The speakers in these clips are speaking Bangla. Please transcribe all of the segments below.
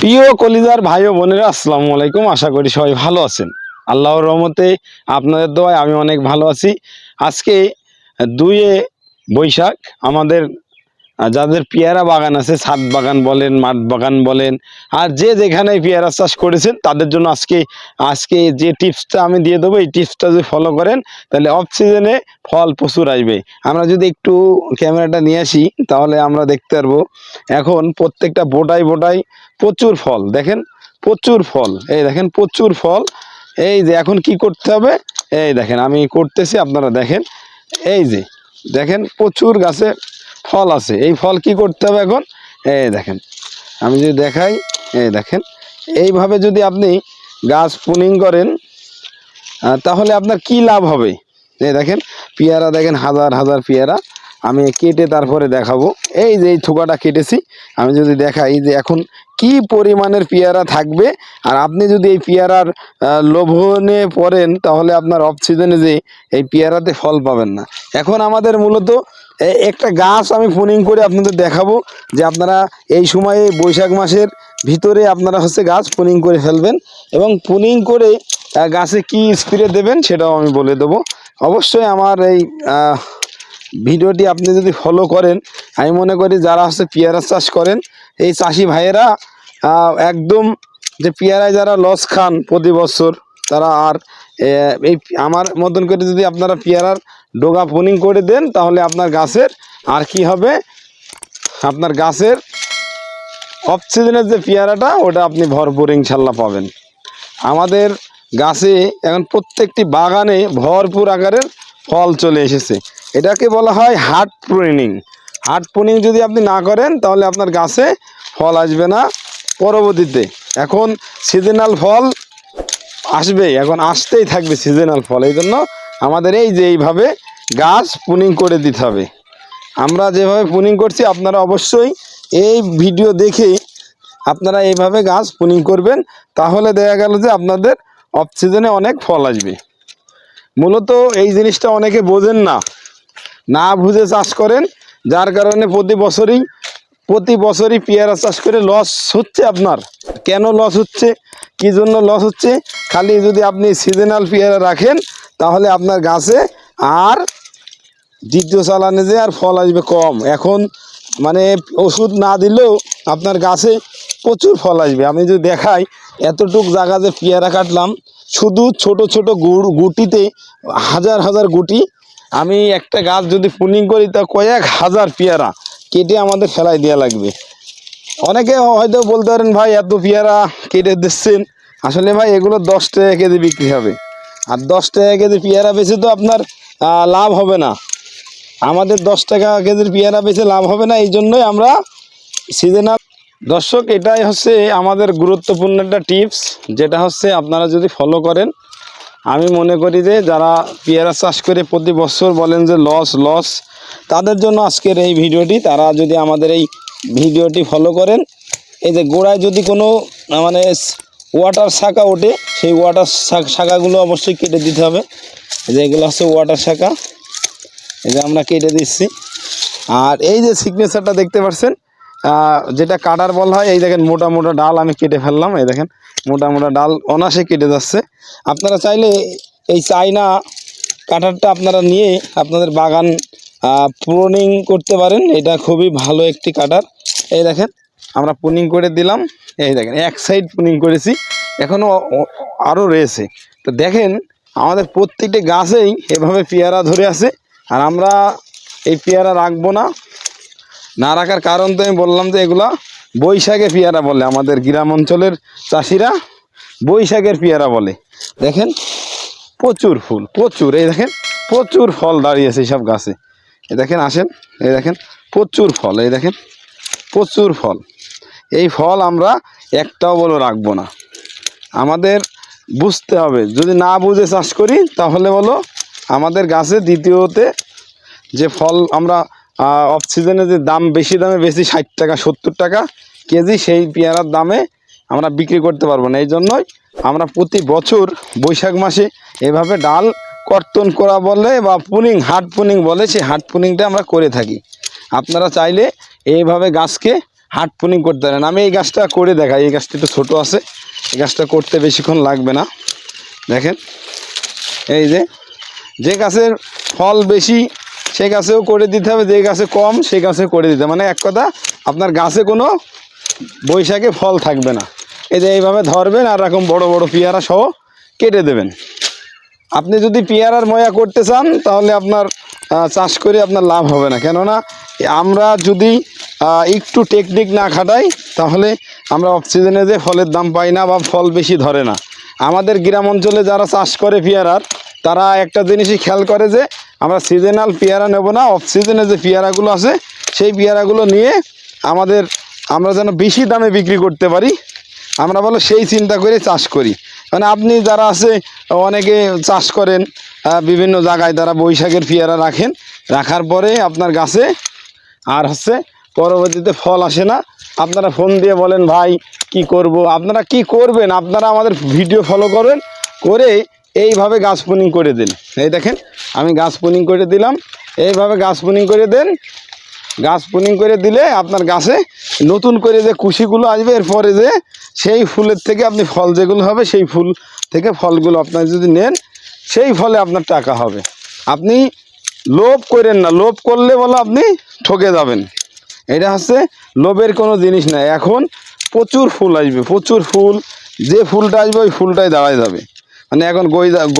প্রিয় কলিজার ভাই ও বোনেরা, আসসালামু আলাইকুম। আশা করি সবাই ভালো আছেন। আল্লাহর রহমতে আপনাদের দোয়ায় আমি অনেক ভালো আছি। আজকে দুয়ে বৈশাখ আমাদের যাদের পেয়ারা বাগান আছে, ছাদ বাগান বলেন, মাঠ বাগান বলেন, আর যে যেখানে পেয়ারা চাষ করেছেন, তাদের জন্য আজকে আজকে যে টিপসটা আমি দিয়ে দেবো, এই টিপসটা যদি ফলো করেন, তাহলে অফ সিজনে ফল প্রচুর আসবে। আমরা যদি একটু ক্যামেরাটা নিয়ে আসি, তাহলে আমরা দেখতে পারব, এখন প্রত্যেকটা বোটাই বোটাই প্রচুর ফল, দেখেন, প্রচুর ফল, এই দেখেন, প্রচুর ফল, এই যে এখন কি করতে হবে, এই দেখেন, আমি করতেছি, আপনারা দেখেন, এই যে, দেখেন, প্রচুর গাছে ফল আছে। এই ফল কি করতে হবে এখন? এই দেখেন, আমি যদি দেখাই, এই দেখেন, এইভাবে যদি আপনি গাছ পুনিং করেন তাহলে আপনার কি লাভ হবে? এই দেখেন, পেয়ারা দেখেন, হাজার হাজার পেয়ারা। আমি কেটে তারপরে দেখাবো। এই যে এই থোকাটা কেটেছি, আমি যদি দেখাই যে এখন কি পরিমাণের পেয়ারা থাকবে, আর আপনি যদি এই পেয়ারার লোভনে পড়েন, তাহলে আপনার অফ সিজনে যে এই পেয়ারাতে ফল পাবেন না। এখন আমাদের মূলত একটা গাছ আমি পুনিং করে আপনাদের দেখাবো যে আপনারা এই সময়ে বৈশাখ মাসের ভিতরে আপনারা হচ্ছে গাছ পুনিং করে ফেলবেন এবং পুনিং করে গাছে কি স্প্রে দেবেন সেটাও আমি বলে দেবো। অবশ্যই আমার এই ভিডিওটি আপনি যদি ফলো করেন, আমি মনে করি যারা হচ্ছে পেয়ারা চাষ করেন, এই চাষি ভাইয়েরা একদম যে পেয়ারায় যারা লস খান প্রতি বছর তারা আর এই আমার মতন করে যদি আপনারা পেয়ারার ডোগা পুনিং করে দেন, তাহলে আপনার গাছের আর কি হবে? আপনার গাছের অফ সিজনের যে পেয়ারাটা, ওটা আপনি ভরপুর ইনশাল্লাহ পাবেন। আমাদের গাছে এখন প্রত্যেকটি বাগানে ভরপুর আকারের ফল চলে এসেছে। এটাকে বলা হয় হার্ট প্রুনিং হার্ট প্রুনিং যদি আপনি না করেন, তাহলে আপনার গাছে ফল আসবে না পরবর্তীতে। এখন সিজনাল ফল আসবে এখন আসতেই থাকবে সিজনাল ফল। এই জন্য আমাদের এই যে এইভাবে গাছ পুনিং করে দিতে হবে। আমরা যেভাবে পুনিং করছি, আপনারা অবশ্যই এই ভিডিও দেখে আপনারা এইভাবে গাছ পুনিং করবেন। তাহলে দেখা গেল যে আপনাদের অফ সিজনে অনেক ফল আসবে। মূলত এই জিনিসটা অনেকে বোঝেন না। না বুঝে চাষ করেন, যার কারণে প্রতি বছরই প্রতি বছরই পেয়ারা চাষ করে লস হচ্ছে আপনার। কেন লস হচ্ছে? কি জন্য লস হচ্ছে? খালি যদি আপনি সিজনাল পেয়ারা রাখেন, তাহলে আপনার গাছে আর দ্বিতীয় চালানে যে আর ফল আসবে কম। এখন মানে ওষুধ না দিলেও আপনার গাছে প্রচুর ফল আসবে। আমি যদি দেখাই, এতটুক জায়গা যে পেয়ারা কাটলাম, শুধু ছোট ছোট গুড়, গুটিতে হাজার হাজার গুটি। আমি একটা গাছ যদি পুনিং করি, তা কয়েক হাজার পেয়ারা কেটে আমাদের ফেলাই দেওয়া লাগবে। অনেকে হয়তো বলতে পারেন, ভাই, এত পেয়ারা কেটে দিচ্ছেন। আসলে ভাই, এগুলো দশ টাকা কেজি বিক্রি হবে। আর দশ টাকা কেজি পেয়ারা বেশি তো আপনার লাভ হবে না। আমাদের দশ টাকা কেজির পেয়ারা বেশি লাভ হবে না, এই জন্যই আমরা সিজনাল দর্শক, এটাই হচ্ছে আমাদের গুরুত্বপূর্ণ একটা টিপস যেটা হচ্ছে আপনারা যদি ফলো করেন, আমি মনে করি যে যারা পেয়ারা চাষ করে প্রতি বছর বলেন যে লস লস তাদের জন্য আজকের এই ভিডিওটি। তারা যদি আমাদের এই ভিডিওটি ফলো করেন। এই যে গোড়ায় যদি কোনো মানে ওয়াটার শাখা ওঠে, সেই ওয়াটার শাখাগুলো অবশ্যই কেটে দিতে হবে। যে এগুলো হচ্ছে ওয়াটার শাখা। এই যে আমরা কেটে দিচ্ছি। আর এই যে সিগনেচারটা দেখতে পাচ্ছেন যেটা কাটার বলা হয়, এই দেখেন মোটা মোটা ডাল আমি কেটে ফেললাম, এই দেখেন, মোটা মোটা ডাল অনাসে কেটে যাচ্ছে। আপনারা চাইলে এই চাইনা কাটারটা আপনারা নিয়ে আপনাদের বাগান প্রুনিং করতে পারেন। এটা খুবই ভালো একটি কাটার এই দেখেন, আমরা পুনিং করে দিলাম। এই দেখেন, এক সাইড পুনিং করেছি। এখনও আরও রয়েছে। তো দেখেন, আমাদের প্রত্যেকটি গাছেই এভাবে পেয়ারা ধরে আছে। আর আমরা এই পেয়ারা রাখব না। না রাখার কারণ তো আমি বললাম যে, এগুলা বৈশাখে পেয়ারা বলে। আমাদের গ্রাম অঞ্চলের চাষিরা বৈশাখের পেয়ারা বলে। দেখেন, প্রচুর ফুল, প্রচুর। এই দেখেন, প্রচুর ফল দাঁড়িয়েছে সব গাছে। এই দেখেন, আসেন। এই দেখেন, প্রচুর ফল এই দেখেন, প্রচুর ফল। এই ফল আমরা একটাও বলে রাখব না। আমাদের বুঝতে হবে, যদি না বুঝে চাষ করি, তাহলে বলো আমাদের গাছে দ্বিতীয়তে যে ফল আমরা অফ সিজনে যে দাম, বেশি দামে বেশি ষাট টাকা, সত্তর টাকা কেজি, সেই পেয়ারার দামে আমরা বিক্রি করতে পারব না। এই জন্যই আমরা প্রতি বছর বৈশাখ মাসে এভাবে ডাল কর্তন করা বলে বা পুনিং হাট পুনিং বলে, সেই হাট পুনিংটা আমরা করে থাকি। আপনারা চাইলে এইভাবে গাছকে হাট পুনিং করতে পারেন। আমি এই গাছটা করে দেখাই, এই গাছটা একটু ছোটো আছে। এই গাছটা করতে বেশিক্ষণ লাগবে না। দেখেন, এই যে যে গাছের ফল বেশি, সে গাছেও করে দিতে হবে, যে গাছে কম, সে গাছে করে দিতে মানে এক কথা, আপনার গাছে কোনো বৈশাখে ফল থাকবে না। এই যে এইভাবে ধরবেন আর এরকম বড় বড় পেয়ারা সহ কেটে দেবেন। আপনি যদি পেয়ারার ময়া করতে চান, তাহলে আপনার চাষ করে আপনার লাভ হবে না। কেননা, আমরা যদি একটু টেকনিক না খাটাই, তাহলে আমরা অফ সিজনে যে ফলের দাম পাই না বা ফল বেশি ধরে না। আমাদের গ্রাম অঞ্চলে যারা চাষ করে পেয়ারার তারা একটা জিনিসই খেয়াল করে যে, আমরা সিজনাল পেয়ারা নেব না অফ সিজনে যে পেয়ারাগুলো আছে, সেই পেয়ারাগুলো নিয়ে আমাদের, আমরা যেন বেশি দামে বিক্রি করতে পারি, আমরা বলো সেই চিন্তা করে চাষ করি। মানে আপনি যারা আছে, অনেকে চাষ করেন বিভিন্ন জায়গায় তারা বৈশাখের পেয়ারা রাখেন, রাখার পরে আপনার গাছে আর হচ্ছে পরবর্তীতে ফল আসে না। আপনারা ফোন দিয়ে বলেন, ভাই, কি করব? আপনারা কি করবেন? আপনারা আমাদের ভিডিও ফলো করেন, করে এইভাবে গাছ পুনিং করে দিন। এই দেখেন, আমি গাছ পুনিং করে দিলাম। এইভাবে গাছ পুনিং করে দেন গাছ পুনিং করে দিলে আপনার গাছে নতুন করে যে কুশিগুলো আসবে, এরপরে যে সেই ফুলের থেকে আপনি ফল যেগুলো হবে, সেই ফুল থেকে ফলগুলো আপনার যদি নেন, সেই ফলে আপনার টাকা হবে। আপনি লোভ করেন না, লোভ করলে বলো আপনি ঠকে যাবেন। এটা হচ্ছে লোভের কোনো জিনিস নাই এখন প্রচুর ফুল আসবে, প্রচুর ফুল, যে ফুলটা আসবে ওই ফুলটাই দাঁড়ায় যাবে। মানে এখন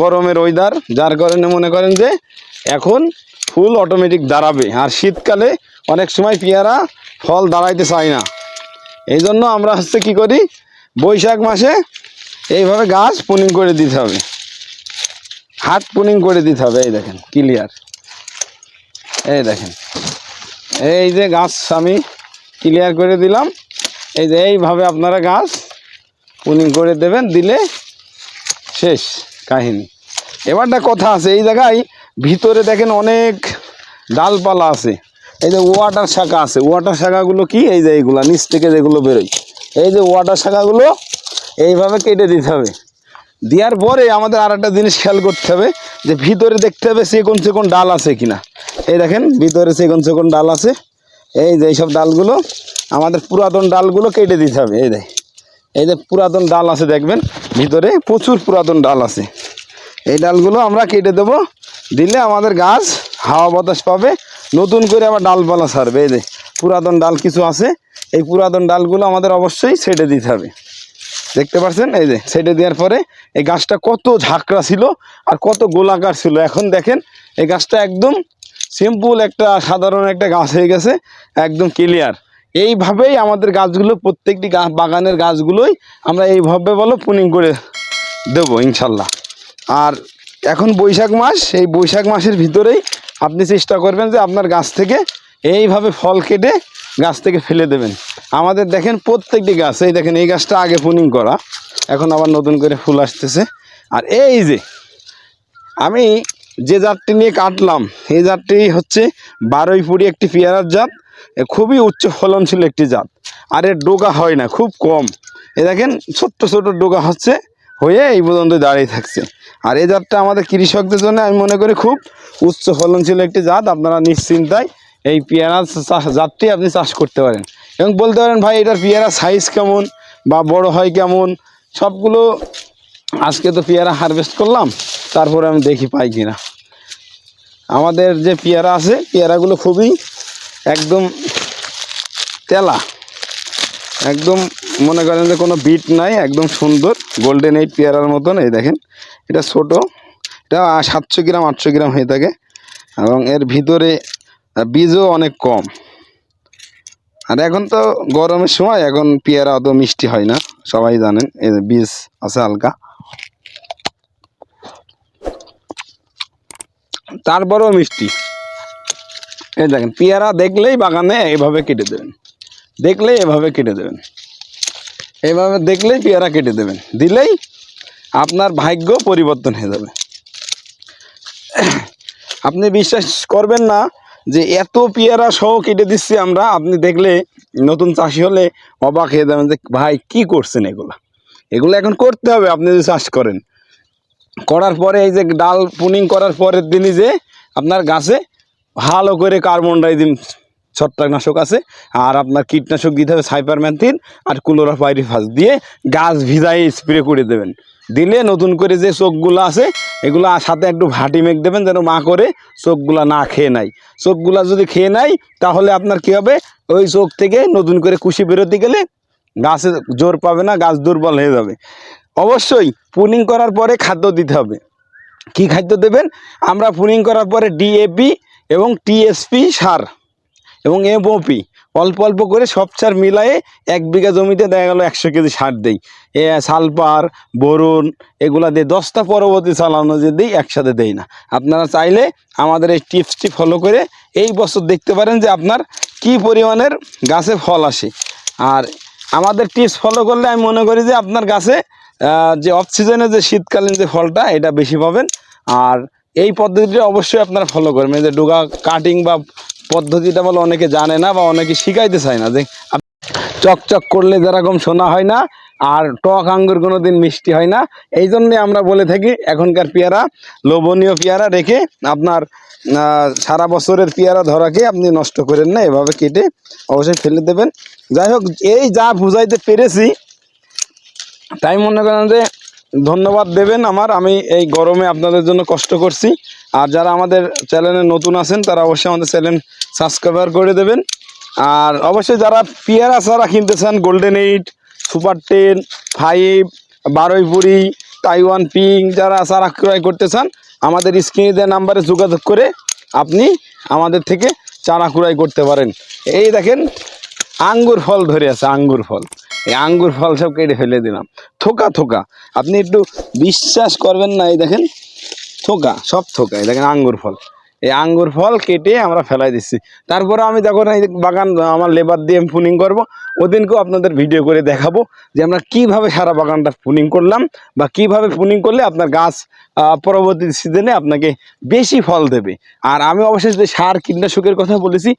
গরমের ওয়েদার যার কারণে মনে করেন যে এখন ফুল অটোমেটিক দাঁড়াবে। আর শীতকালে অনেক সময় পেয়ারা, ফল দাঁড়াইতে চায় না। এই জন্য আমরা হচ্ছে কি করি, বৈশাখ মাসে এইভাবে গাছ পুনিং করে দিতে হবে। হাত পুনিং করে দিতে হবে, এই দেখেন ক্লিয়ার এই দেখেন, এই যে গাছ আমি ক্লিয়ার করে দিলাম। এই যে এইভাবে আপনারা গাছ পুনিং করে দেবেন, দিলে শেষ কাহিনী। এবারটা কথা আছে, এই জায়গায় ভিতরে দেখেন অনেক ডালপালা আছে। এই যে ওয়াটার শাখা আছে। ওয়াটার শাখাগুলো কি? এই যে এইগুলো, নিচ থেকে যেগুলো বেরোয়। এই যে ওয়াটার শাখাগুলো, এইভাবে কেটে দিতে হবে। দেওয়ার পরে আমাদের আর একটা জিনিস খেয়াল করতে হবে, যে ভিতরে দেখতে হবে সেকোন সেকোন ডাল আছে কিনা। এই দেখেন, ভিতরে সেকোন সেকোন ডাল আছে। এই যে এইসব ডালগুলো, আমাদের পুরাতন ডালগুলো কেটে দিতে হবে। এই দেখ এই যে পুরাতন ডাল আছে দেখবেন, ভিতরে প্রচুর পুরাতন ডাল আছে। এই ডালগুলো আমরা কেটে দেবো। দিলে আমাদের গাছ হাওয়া বাতাস পাবে। নতুন করে আবার ডালপালা ছাড়বে, এই যে পুরাতন ডাল কিছু আছে, এই পুরাতন ডালগুলো আমাদের অবশ্যই ছেটে দিতে হবে। দেখতে পাচ্ছেন? এই যে ছেটে দেওয়ার পরে এই গাছটা কত ঝাঁকড়া ছিল আর কত গোলাকার ছিল। এখন দেখেন, এই গাছটা একদম সিম্পল একটা সাধারণ একটা গাছ হয়ে গেছে, একদম ক্লিয়ার এইভাবেই আমাদের গাছগুলো, প্রত্যেকটি বাগানের গাছগুলোই আমরা এইভাবে বলো পুনিং করে দেবো, ইনশাল্লাহ। আর এখন বৈশাখ মাস, এই বৈশাখ মাসের ভিতরেই আপনি চেষ্টা করবেন যে আপনার গাছ থেকে এইভাবে ফল কেটে গাছ থেকে ফেলে দেবেন। আমাদের দেখেন প্রত্যেকটি গাছ, এই দেখেন এই গাছটা আগে পুনিং করা, এখন আবার নতুন করে ফুল আসতেছে। আর এই যে, আমি যে জাতটি নিয়ে কাটলাম, এই জাতটি হচ্ছে বারোইপুরি একটি পেয়ারার জাত খুবই উচ্চ ফলনশীল একটি জাত। আর এর ডোগা হয় না, খুব কম। এ দেখেন ছোট্ট ছোট ডোগা হচ্ছে হয়ে এই পর্যন্ত দাঁড়িয়ে থাকছে। আর এই জাতটা আমাদের কৃষকদের জন্য আমি মনে করি খুব উচ্চ ফলনশীল একটি জাত, আপনারা নিশ্চিন্তায় এই পেয়ারা জাতটি আপনি চাষ করতে পারেন। এবং বলতে পারেন ভাই, এটার পেয়ারা সাইজ কেমন বা বড় হয় কেমন, সবগুলো আজকে তো পেয়ারা হারভেস্ট করলাম, তারপরে আমি দেখি পাই কিনা। আমাদের যে পেয়ারা আছে, পেয়ারাগুলো খুবই একদম তেলা, একদম মনে করেন যে কোনো বিট নাই, একদম সুন্দর গোল্ডেন এইট পেয়ারার মতন, এই দেখেন। এটা ছোট, এটা সাতশো গ্রাম, আটশো গ্রাম হয়ে থাকে। এবং এর ভিতরে বীজও অনেক কম। আর এখন তো গরমের সময়, এখন পেয়ারা অত মিষ্টি হয় না, সবাই জানেন, এই বীজ আছে হালকা। তারপরেও মিষ্টি। এই দেখেন, পেয়ারা দেখলেই বাগানে এভাবে কেটে দেবেন। দেখলেই এভাবে কেটে দেবেন। এইভাবে দেখলেই পেয়ারা কেটে দেবেন দিলেই আপনার ভাগ্য পরিবর্তন হয়ে যাবে। আপনি বিশ্বাস করবেন না যে এত পেয়ারা সহ কেটে দিচ্ছি আমরা, আপনি দেখলে নতুন চাষি হলে অবাক হয়ে যাবেন যে, ভাই, কি করছেন এগুলা? এগুলো এখন করতে হবে, আপনি যদি চাষ করেন। করার পরে এই যে ডাল পুনিং করার পরের দিনই যে আপনার গাছে ভালো করে কার্বন ডাইজিম ছত্রাকনাশক আছে, আর আপনার কীটনাশক দিতে হবে সাইপারম্যান্থিন আর ক্লোরোপাইরিফাস দিয়ে গাছ ভিজাই স্প্রে করে দেবেন। দিলে নতুন করে যে চোখগুলো আছে, এগুলো সাথে একটু ভাটি মেঘ দেবেন যেন মা করে চোখগুলো না খেয়ে নেয় চোখগুলো যদি খেয়ে নেয় তাহলে আপনার কী হবে? ওই চোখ থেকে নতুন করে কুশি বেরোতে গেলে গাছে জোর পাবে না, গাছ দুর্বল হয়ে যাবে। অবশ্যই পুনিং করার পরে খাদ্য দিতে হবে। কি খাদ্য দেবেন? আমরা পুনিং করার পরে ডিএপি এবং টিএসপি সার। এবং এমওপি অল্প অল্প করে সব সার মিলায়ে এক বিঘা জমিতে দেখা গেল একশো কেজি সার দেই। এ সালফার বোরন এগুলা দিয়ে দশটা পরবর্তী চালানো যে দিই একসাথে দেই না। আপনারা চাইলে আমাদের এই টিপসটি ফলো করে এই বছর দেখতে পারেন যে আপনার কি পরিমাণের গাছে ফল আসে। আর আমাদের টিপস ফলো করলে আমি মনে করি যে আপনার গাছে যে অফ যে শীতকালীন যে ফলটা, এটা বেশি পাবেন। আর এই পদ্ধতিটা অবশ্যই আপনারা ফলো করবেন। যে ডুগা কাটিং বা পদ্ধতিটা বলে, অনেকে জানে না বা অনেকে শিখাইতে চায় না যে চকচক করলে যেরকম শোনা হয় না, আর টক আঙ্গুর কোনো দিন মিষ্টি হয় না। এই জন্যে আমরা বলে থাকি, এখনকার পেয়ারা, লোভনীয় পেয়ারা রেখে আপনার সারা বছরের পেয়ারা ধরাকে আপনি নষ্ট করেন না, এভাবে কেটে অবশ্যই ফেলে দেবেন। যাই হোক, এই যা বুঝাইতে পেরেছি, তাই মনে করেন যে ধন্যবাদ দেবেন আমার। আমি এই গরমে আপনাদের জন্য কষ্ট করছি। আর যারা আমাদের চ্যানেলে নতুন আছেন, তারা অবশ্যই আমাদের চ্যানেল সাবস্ক্রাইবার করে দেবেন। আর অবশ্যই যারা পেয়ারা চারা কিনতে চান golden eight super ten five Baruipuri Taiwan pink যারা চারা ক্রয় করতে চান, আমাদের স্ক্রিনে দেওয়া নাম্বারে যোগাযোগ করে আপনি আমাদের থেকে চারা ক্রয় করতে পারেন। এই দেখেন, আঙ্গুর ফল ধরে আছে, আঙ্গুর ফল। এই আঙ্গুর ফল সব কেটে ফেলে দিলাম। থোকা থোকা। আপনি একটু বিশ্বাস করবেন না, এই দেখেন। থোকা, সব থোকা, এই দেখেন আঙ্গুর ফল। এই আঙ্গুর ফল কেটে আমরা ফেলাই দিচ্ছি তারপরে আমি যখন এই বাগান, আমার লেবার দিয়ে ফুনিং করব। ওদিনকেও আপনাদের ভিডিও করে দেখাবো যে আমরা কীভাবে সারা বাগানটা ফুনিং করলাম বা কীভাবে ফুনিং করলে আপনার গাছ পরবর্তী সিজনে আপনাকে বেশি ফল দেবে। আর আমি অবশ্যই যে সার কীটনাশকের কথা বলেছি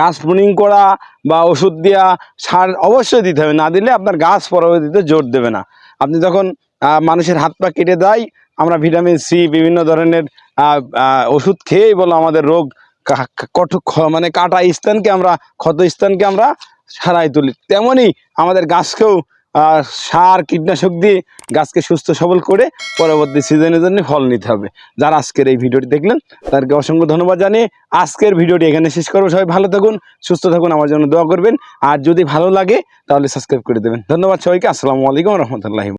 গাছ ফুনিং করা বা ওষুধ দেওয়া সার অবশ্যই দিতে হবে। না দিলে আপনার গাছ পরবর্তীতে জোর দেবে না। আপনি যখন মানুষের হাত পা কেটে দেয়, আমরা ভিটামিন সি বিভিন্ন ধরনের ওষুধ খেয়েই বলো আমাদের রোগ মানে কাটা স্থানকে আমরা, ক্ষত স্থানকে আমরা সারাই তুলি। তেমনই আমাদের গাছকেও সার, কীটনাশক দিয়ে গাছকে সুস্থ সবল করে পরবর্তী সিজনের জন্য ফল নিতে হবে। যারা আজকের এই ভিডিওটি দেখলেন, তাদেরকে অসংখ্য ধন্যবাদ জানিয়ে আজকের ভিডিওটি এখানে শেষ করব। সবাই ভালো থাকুন, সুস্থ থাকুন, আমার জন্য দোয়া করবেন। আর যদি ভালো লাগে, তাহলে সাবস্ক্রাইব করে দেবেন। ধন্যবাদ সবাইকে। আসসালামু আলাইকুম রহমতুল্লাহ